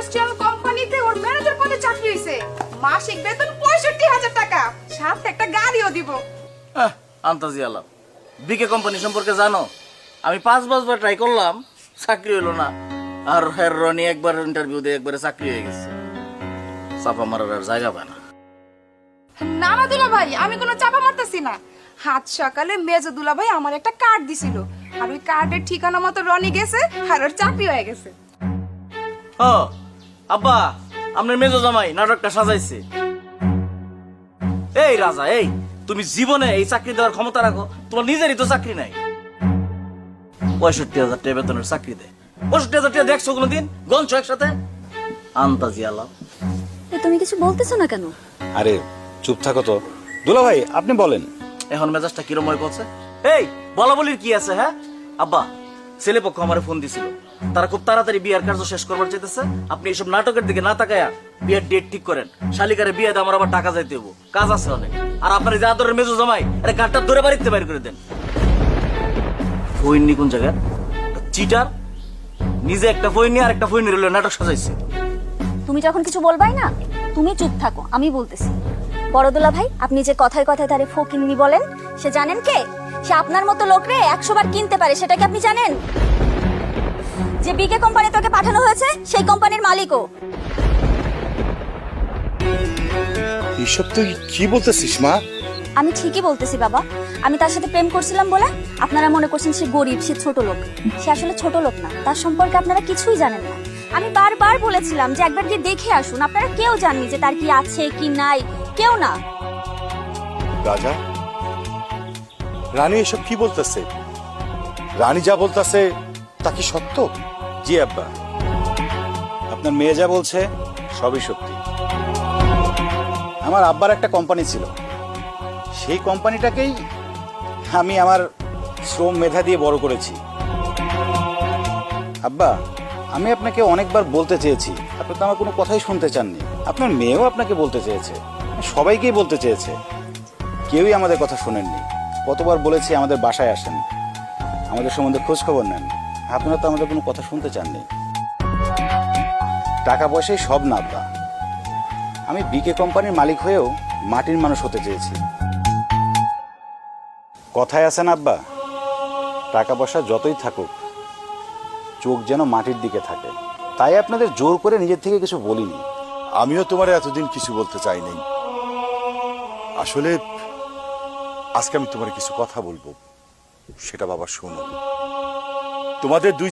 Industrial কোম্পানিতে ওর manager পদে চাকরি হয়েছে মাসিক বেতন পঁয়ষট্টি হাজার টাকা। সাথে একটা গাড়িও দিব। আন্তাজি আলাপ। বিকে কোম্পানি সম্পর্কে জানো? আমি পাঁচ পাঁচবার ট্রাই করলাম চাকরি হলো না। আর হের রনি একবার ইন্টারভিউ দিয়ে একবারে চাকরি হয়ে গেছে। চাপা মারার আর জায়গা পায় না। না না দুলা ভাই আমি কোনো চাপা মারতেছি না। হাত সকালে মেজো দুলা ভাই আমার একটা কার্ড দিছিল। আর ওই কার্ডের ঠিকানা মতো রনি গেছে আর ওর চাকরি হয়ে গেছে। ও আব্বা আপনার মেজো জামাই নাটকটা সাজাইছে। এই রাজা এই তুমি জীবনে এই চাকরি দেওয়ার ক্ষমতা রাখো তোমার নিজেরই তো চাকরি নাই। পঁয়ষট্টি হাজার টাকা বেতনের চাকরি দেয় পঁয়ষট্টি হাজার টাকা দেখছ কোনোদিন? গঞ্চ একসাথে? আন্তাজি আলাপ তুমি কিছু বলতেছো না কেন? আরে চুপ থাকো তো। দুলা ভাই আপনি বলেন। এখন মেজাজটা কিরম হয়ে পড়ছে এই বলা বলির কি আছে হ্যাঁ? আব্বা ছেলে পক্ষ আমার ফোন দিছিল। তারা খুব তাড়াতাড়ি বিয়ার কার্য শেষ করবার চাইতেছে। আপনি এইসব নাটকের দিকে না তাকায়া বিয়ের ডেট ঠিক করেন। শালিকারে বিয়ে আমার আবার টাকা যাইতে হব কাজ আছে অনেক। আর আপনার যে আদরের মেজো জামাই আরে কাঠটা ধরে বাড়িতে বাইর করে দেন। ফইননি কোন জায়গায়? চিটার নিজে একটা ফইনি আর একটা ফইনি রইল, নাটক সাজাইছে। তুমি যখন কিছু বলবাই না, তুমি চুপ থাকো, আমি বলতেছি। বড়দোলা ভাই, আপনি যে কথায় কথায় তারে ফকিন্নি বলেন, সে জানেন কে? সে আপনার মতো লোকরে একশো বার কিনতে পারে, সেটা কি আপনি জানেন? যে বিকে কোম্পানি তোকে পাঠানো হয়েছে সেই কোম্পানির মালিকও। এসব তুই কি বলতেছিস মা? আমি ঠিকই বলতেছি বাবা। আমি তার সাথে প্রেম করছিলাম বলে আপনারা মনে করছেন সে গরিব সে ছোট লোক। সে আসলে ছোট লোক না তার সম্পর্কে আপনারা কিছুই জানেন না। আমি বারবার বলেছিলাম যে একবার গিয়ে দেখে আসুন আপনারা কেউ জাননি যে তার কি আছে কি নাই কেউ না। রাজা রানী এসব কি বলতেছে? রানী যা বলতেছে তা কি সত্য? জি, আব্বা। আপনার মেয়ে যা বলছে, সবই সত্যি। আমার আব্বার একটা কোম্পানি ছিল। সেই কোম্পানিটাকেই আমি আমার শ্রম মেধা দিয়ে বড় করেছি। আব্বা, আমি আপনাকে অনেকবার বলতে চেয়েছি। আপনি তো আমার কোনো কথাই শুনতে চাননি। আপনার মেয়েও আপনাকে বলতে চেয়েছে। সবাইকেই বলতে চেয়েছে। কেউই আমাদের কথা শোনেননি। কতবার বলেছি আমাদের বাসায় আসেন। আমাদের সম্বন্ধে খোঁজ খবর নেন। আপনারা তো আমাদের কোনো কথা শুনতে চাননি। টাকা পয়সাই সব না, আব্বা। আমি বিকে কোম্পানির মালিক হয়েও মাটির মানুষ হতে চেয়েছি। কথায় আছে না, আব্বা? টাকা পয়সা যতই থাকুক, চোখ যেন মাটির দিকে থাকে। তাই আপনাদের জোর করে নিজের থেকে কিছু বলিনি। আমিও তোমার এতদিন কিছু বলতে চাই নাই আসলে আজকে আমি তোমার কিছু কথা বলব। সেটা বাবা শোনো। তোমাদের দুই